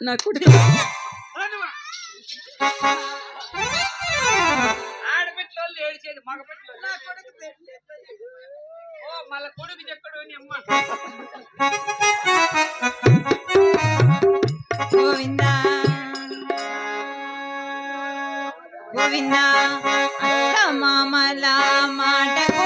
నా కొడుకు. ఆడపిల్లలు ఏడిచేది మగ పిల్లలు ఓ మళ్ళా కొడుకు చెక్కడు అని అమ్మ. గోవింద. గోవింద. అత్త మామల మాటకు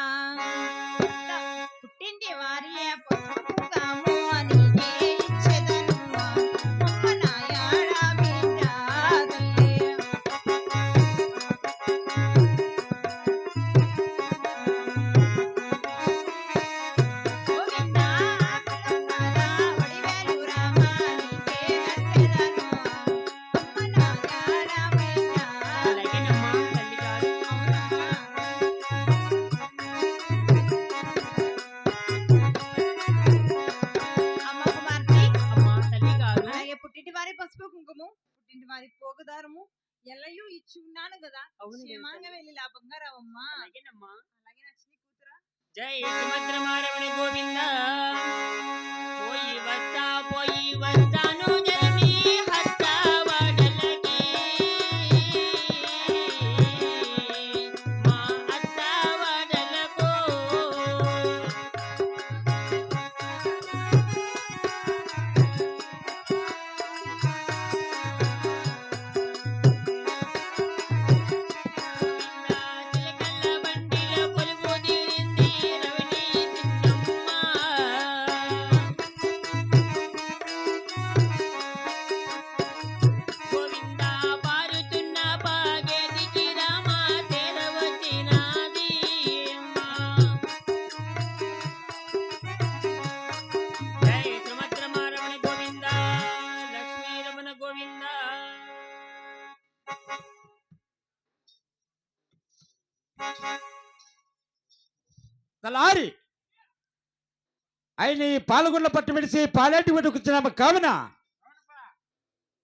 గోవిందా పుట్టింటి పోగుదారము? ఎల్లయూ ఇచ్చి ఉన్నాను కదా క్షేమంగా వెళ్ళి లాభంగా రావమ్మా అలాగే నచ్చిన కూతురా. జై సుభద్రమారమణ గోవింద. పోయి వస్తా పోయి వస్తాను తలారి. ఆయన ఈ పాలగుండ్ల పట్టు విడిసి పాలేటి పట్టుకు వచ్చినాము కావున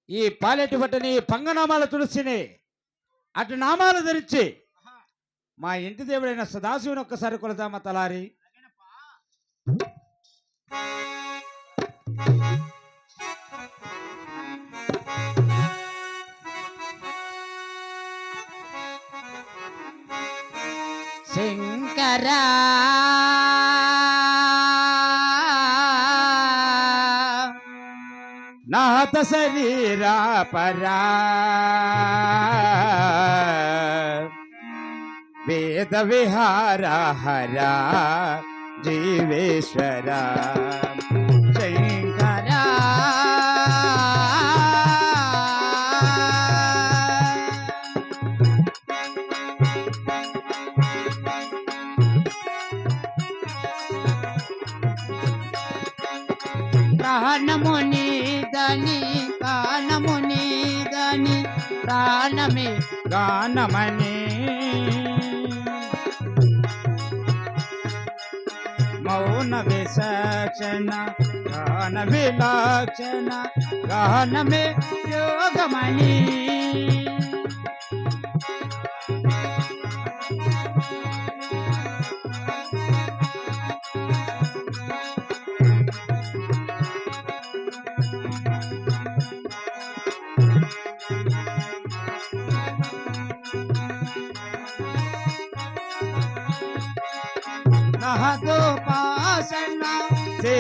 ఈ పాలేటి పట్టుని పంగనామాల తులసిని అటు నామాలు ధరించి మా ఇంటి దేవుడైన సదాశివుని ఒక్కసారి కొలదామా తలారి. శంకరా నాథ శరీరా పరా. వేద విహార హరా జీవేశ్వరా. ప్రాణము నీదని కానము నీదని ప్రాణమే గానమని. మౌన విశక్షణ గాన విలక్షణ గానమే యోగమణి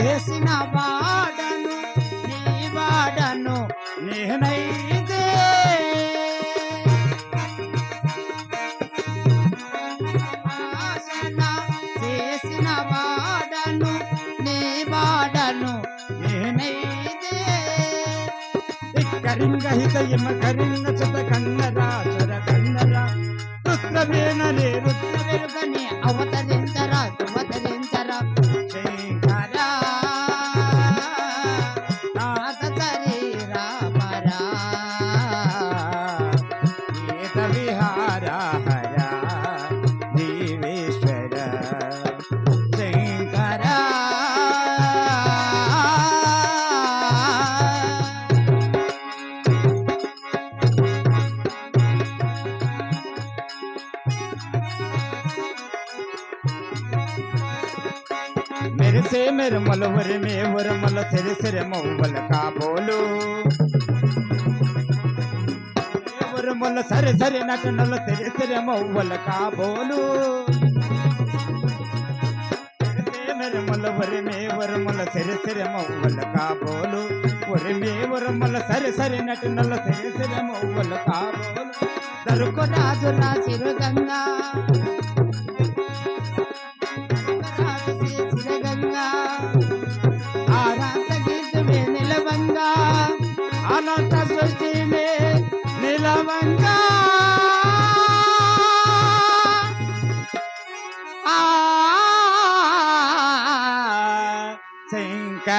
చేసిన వాడను నీ వాడను నేనైతే. చేసిన వాడను నీ వాడను నేనైతే. కరింగ చత కన్నరా చర కన్నరా రుద్రవేణలే రుద్ర వెలుగని మెరిసే మెరుమలు ఉరిమే ఉరమల సిరిసిరి మౌవల కాబోలు. ఉరుముల సరి సరి నటనలు సిరిసిరి మౌవల కాబోలు. మెరిసే మెరుమల ఉరిమే ఉరమల సిరిసిరి మౌవల కాబోలు. ఉరిమే ఉరమల సరి సరి నటనలు సిరిసిరి మౌవల కాబోలు. దొరుకు రాజు నా సిరుగంగా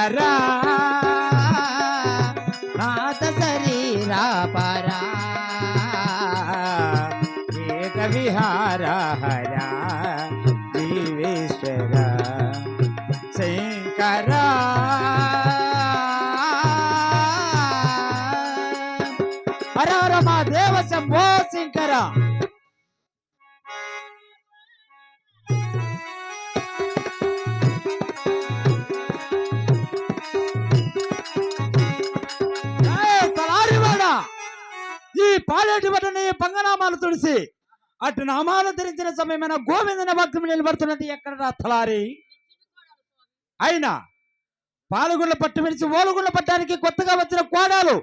agarrar. పాలేటి బట్టని పంగనామాలు తుడిసి అటు నామాలు ధరించిన సమయమైన గోవిందన భక్తులు నిలబడుతున్నది ఎక్కడ తలారి? అయినా పాలగుళ్ళ పట్టు విడిచి ఓలుగుళ్ళ పట్టడానికి కొత్తగా వచ్చిన కోడాలు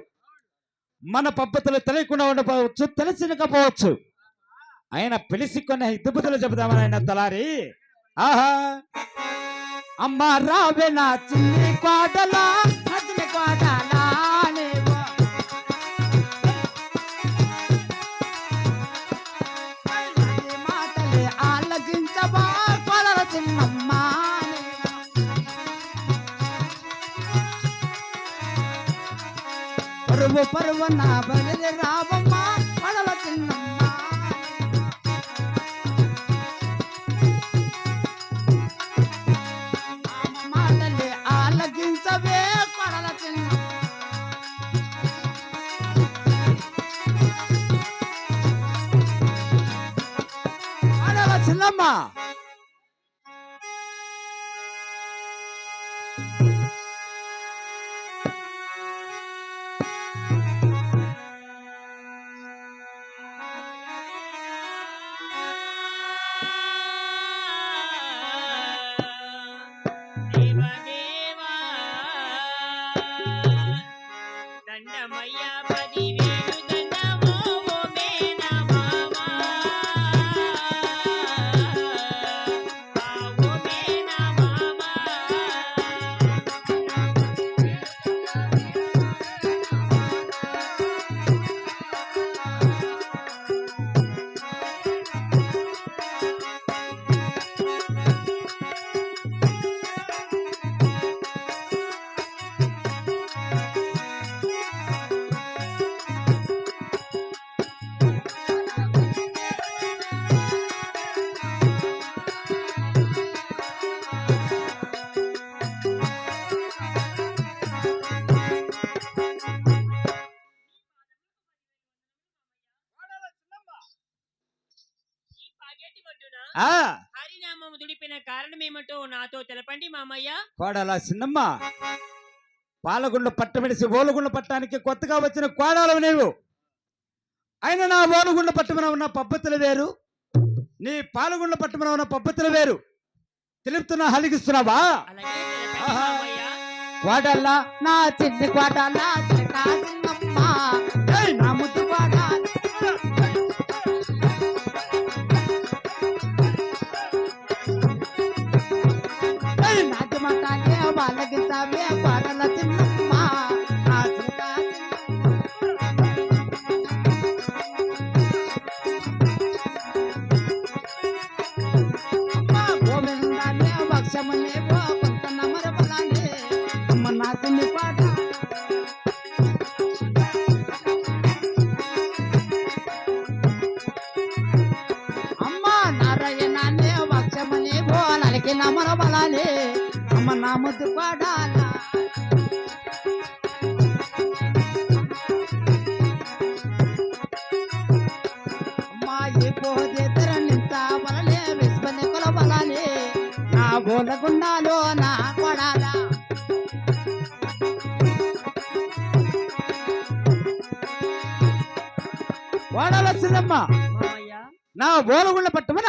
మన పద్ధతులు తెలియకుండా ఉండకపోవచ్చు తెలిసినకపోవచ్చు. ఆయన పిలిచి కొన్ని దుబ్బతులు చెబుతామని ఆయన తలారి? ఆహా! అమ్మ రావే నా చిన్ని కోడలా చిన్ని కోటలా पर्व ना बदल राम కోడల చిన్నమ్మ పాలగుండు పట్టమిడిసి ఓలుగుండు పట్టడానికి కొత్తగా వచ్చిన కోడాలు నీవు. అయినా నా ఓలుగుండు పట్టమన ఉన్న పద్ధతులు వేరు నీ పాలగుండ పట్టమన ఉన్న పద్ధతులు వేరు. తెలుపుతున్నా హలిగిస్తున్నావా? అలాగే తెలపండి ఆహా. మామయ్య కోడల నా చిన్ని చిన్నమ్మ మతాలే వాళ్ళకి సామే కోడల చిన్నమ్మ నా చిన్న అమ్మ గోవిందాలే వక్షములే ఓ కొంత నమర బలాలే అమ్మ నా చిన్ని కోడల అమ్మ నారాయణాన్ని వక్షమని బోలకి నమర బలాలి అమ్మ నా ముద్దు పాడాల అమ్మ ఓలగుండ పట్టమన?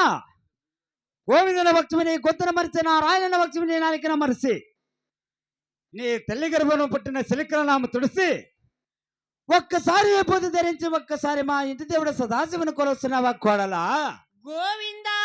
గోవిందన భక్తుని గొంతున మరిచి నా రాయన భక్తుని నాలికిన మరిసి నీ తల్లి గర్భం పుట్టిన శిలికల నామ తుడిసి ఒక్కసారి ఏ పొద్దు ధరించి ఒక్కసారి మా ఇంటి దేవుడు సదాశివుని కొలుస్తున్నావా కోడలా? గోవిందా!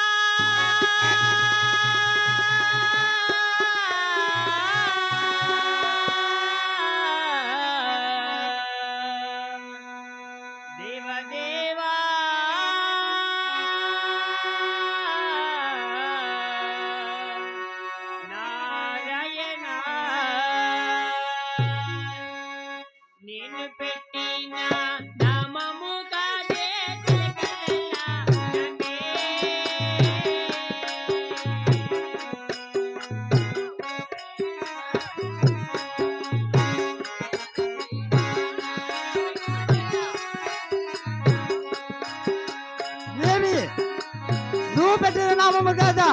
నువ్వు పెట్టిన నామము కాదా?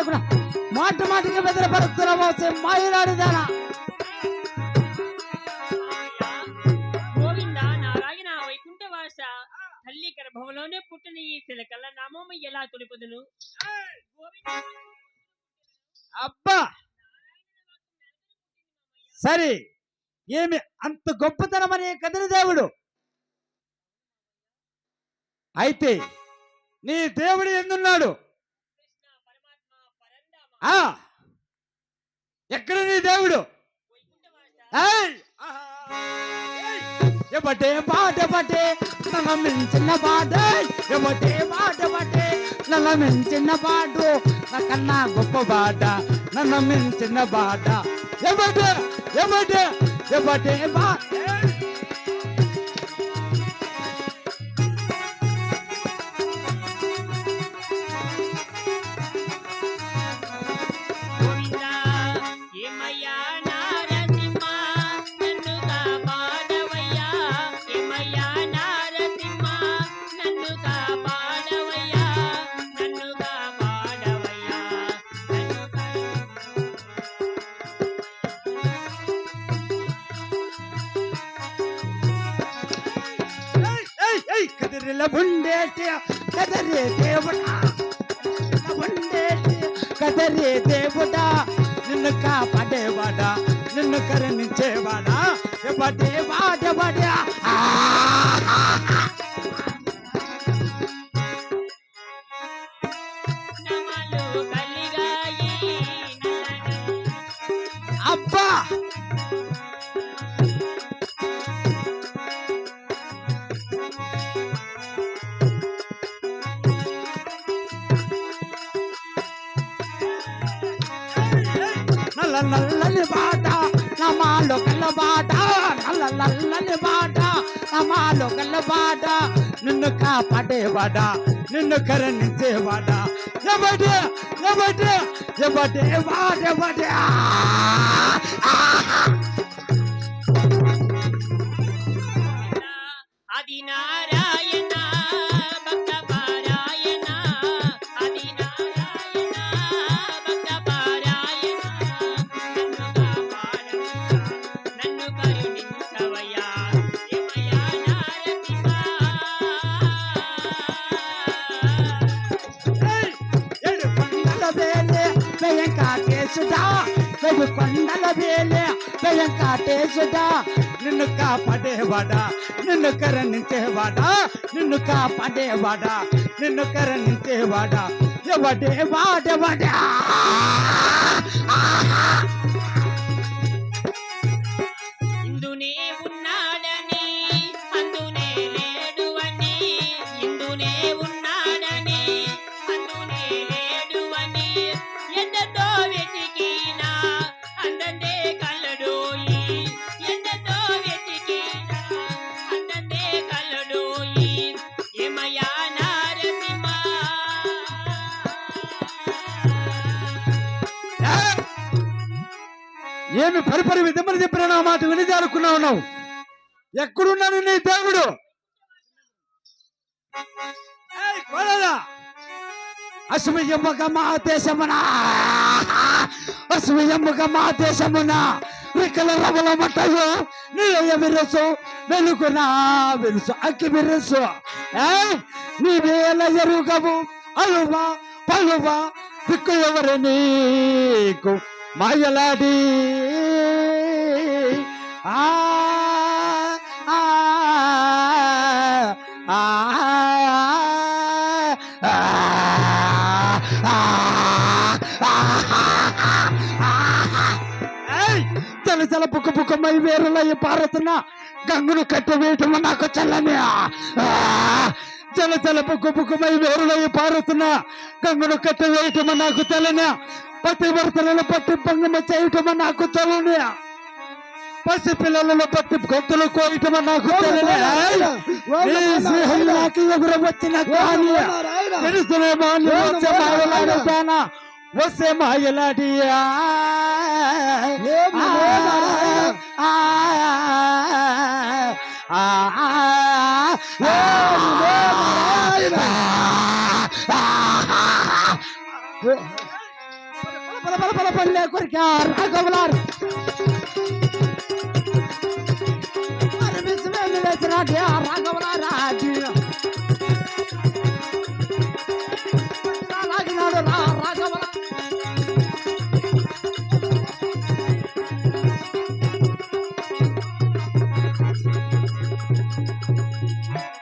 మాట విని జరుగునా మాట మాటకి బెదరపరుస్తున్నావా మాయలాడిదానా గోవింద నారాయణ వైకుంఠవాస తల్లి గర్భంలోనే పుట్టిన ఈ శిలకల్ల నామము ఎలా తొలిపదును? అబ్బా! సరే ఏమి అంత గొప్పతనమని కదిరి దేవుడు. అయితే నీ దేవుడు ఎందున్నాడు? ఎక్కడ నీ దేవుడు? ఎవటే పాట పట్టే? ఎబటే బాట బటే నన్ను మించిన బాట ఎబటే బాట బటే నన్ను మించిన బాటు నాకన్నా గొప్ప పాట. నన్ను మించిన బాట ఎవటే? ఎవటే? ఎబటే బా కదిరిల కదరే దేవుడా? కదిరిల కదరే దేవుడా? నిన్ను కాపాడేవాడా? నిన్ను కరణించేవాడా? ఎవడే బాట నిన్ను కాపాడేవాడ? నిన్ను కరణించేవాడ? ఎవడే? ఎవడే? ఎవడే? వాడెవడే అది నారా కాటేసుడా ఏడు కొండల వేలే వెంకటేశుడా నిన్ను కాపాడేవాడా? నిన్ను కరణించేవాడా? నిన్ను కాపాడేవాడా? నిన్ను కరణించేవాడా? ఎవడే వాడెవడా? ఏమి పరిపరి విధమని చెప్పిన నా మాట విని జారుకున్నా ఉన్నావు? ఎక్కడున్నాను నీ దేవుడు? ఏయ్, కోడలా! అశ్వయముగ మా దేశమున? అశ్వయముగ మా దేశమున? వికల రవల మట్టయు నీయ విరసు వెలుగున విరుసు అక్కి విరసు. నీ వేల ఎరుగవు అలువ పలువ దిక్కు ఎవరు నీకు? మయలది. ఆ ఆ చల చల పుక్క పుక్కమై వేరులయ్య పారుతున్నా గంగును కట్టివేయటం నాకు చల్లని చల చల పుక్క పుక్కమై వేరులయ్య పారుతున్నా గంగును కట్టివేయటం నాకు చల్లనా పతి వర్తలను పట్టి పంగమ చేయటం నాకు చల్లని పసి పిల్లలను పట్టి గొంతులు కోయటం నాకు చల్లని నీ స్నేహం నాకు ఎదురు వచ్చిన కానీ తెలుసులేమో నీ వచ్చే మాయలాడుతానా వస్తే మాయలాడియా para para para para para para para para para para para para para para para para para para Thank you.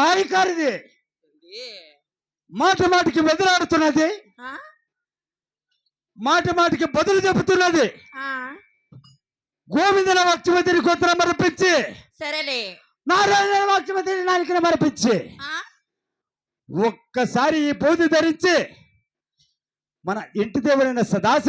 మాయకారిది మాట మాటికి బెదిరాడుతున్నది? మాట మాటికి బదులు చెబుతున్నది. గోవిందన వక్షమతిని కొత్తన మరపించి. సరేలే. నారాయణ వక్షమతిని నాలికన మరపించి. ఒక్కసారి ఈ పోతి ధరించి మన ఇంటి దేవుడైన సదాశివ